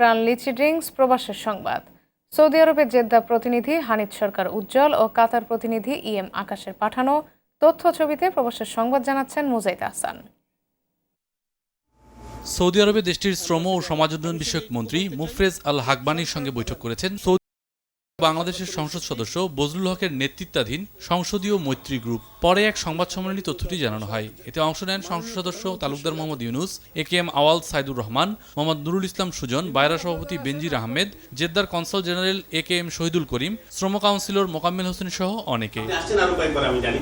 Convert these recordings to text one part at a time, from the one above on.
প্রাণ লিচি ড্রিঙ্কস প্রবাসের সংবাদ। সৌদি আরবের জেদ্দা প্রতিনিধি হানিদ সরকার উজ্জ্বল ও কাতার প্রতিনিধি ই এম আকাশের পাঠানো তথ্য ছবিতে প্রবাসের সংবাদ জানাচ্ছেন মুজাইদ আহসান। সৌদি আরবে দেশটির শ্রম ও সমাজ উন্নয়ন বিষয়ক মন্ত্রী মুফরেজ আল হাকবানির সঙ্গে বৈঠক করেছেন বাংলাদেশের সংসদ সদস্য বজলুল হকের নেতৃত্বাধীন সংসদীয় মৈত্রী গ্রুপ। পরে এক সংবাদ সম্মেলনে তথ্যটি জানানো হয়। এতে অংশ নেন সংসদ সদস্য Talukdar Mohammad Yunus, A K M Awal Saidur Rahman, Mohammad Nurul Islam Sujan Baira সভাপতি Benazir Ahmed, জেদ্দার consul general A K M Shahidul Karim, শ্রম কাউন্সিলর মোকাম্মেল হোসেন সহ অনেকে।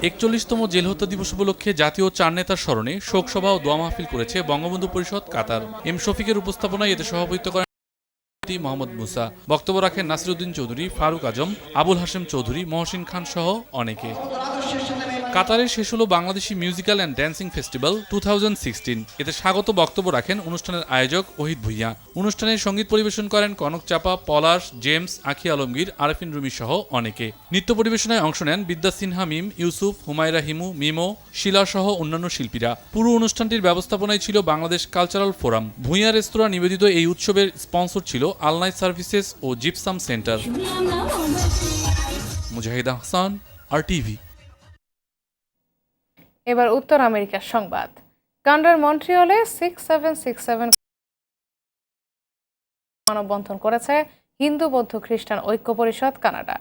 একচল্লিশতম জেল হত্যা দিবস উপলক্ষে জাতীয় চার নেতার স্মরণে শোকসভা ও দোয়া মাহফিল করেছে বঙ্গবন্ধু পরিষদ, কাতার। এম শফিকের উপস্থাপনায় এতে সভাপতিত্ব করেন মোহাম্মদ মুসা। বক্তব্য রাখেন নাসিরুদ্দিন চৌধুরী, ফারুক আজম, আবুল হাশেম চৌধুরী, মহসিন খান সহ অনেকে। কাতারে শেষ হলো Bangladeshi musical and dancing festival two এতে স্বাগত বক্তব্য রাখেন অনুষ্ঠানের আয়োজক ওহিদ ভুইয়া। অনুষ্ঠানে সংগীত পরিবেশন করেন কনক চাপা পলাশ জেমস আখি আলমগীর আরফিন রুমি সহ অনেকে। নৃত্য পরিবেশনায় অংশ নেন বিদ্যা সিনহা মিম ইউসুফ হুমায়রা হিমু মিমো শিলা সহ অন্যান্য শিল্পীরা। পুরো অনুষ্ঠানটির ব্যবস্থাপনায় ছিল বাংলাদেশ কালচারাল ফোরাম ভুইয়া রেস্তোরাঁ নিবেদিত এই উৎসবের স্পন্সর ছিল আলনাই সার্ভিসেস ও জিপসাম সেন্টার মুজাহিদ আহসান আর টিভি এবার উত্তর আমেরিকার সংবাদ। কানাডার মন্ট্রিয়লে সিক্স সেভেন সিক্স সেভেন মানববন্ধন করেছে হিন্দু বৌদ্ধ খ্রিস্টান ঐক্য পরিষদ কানাডা।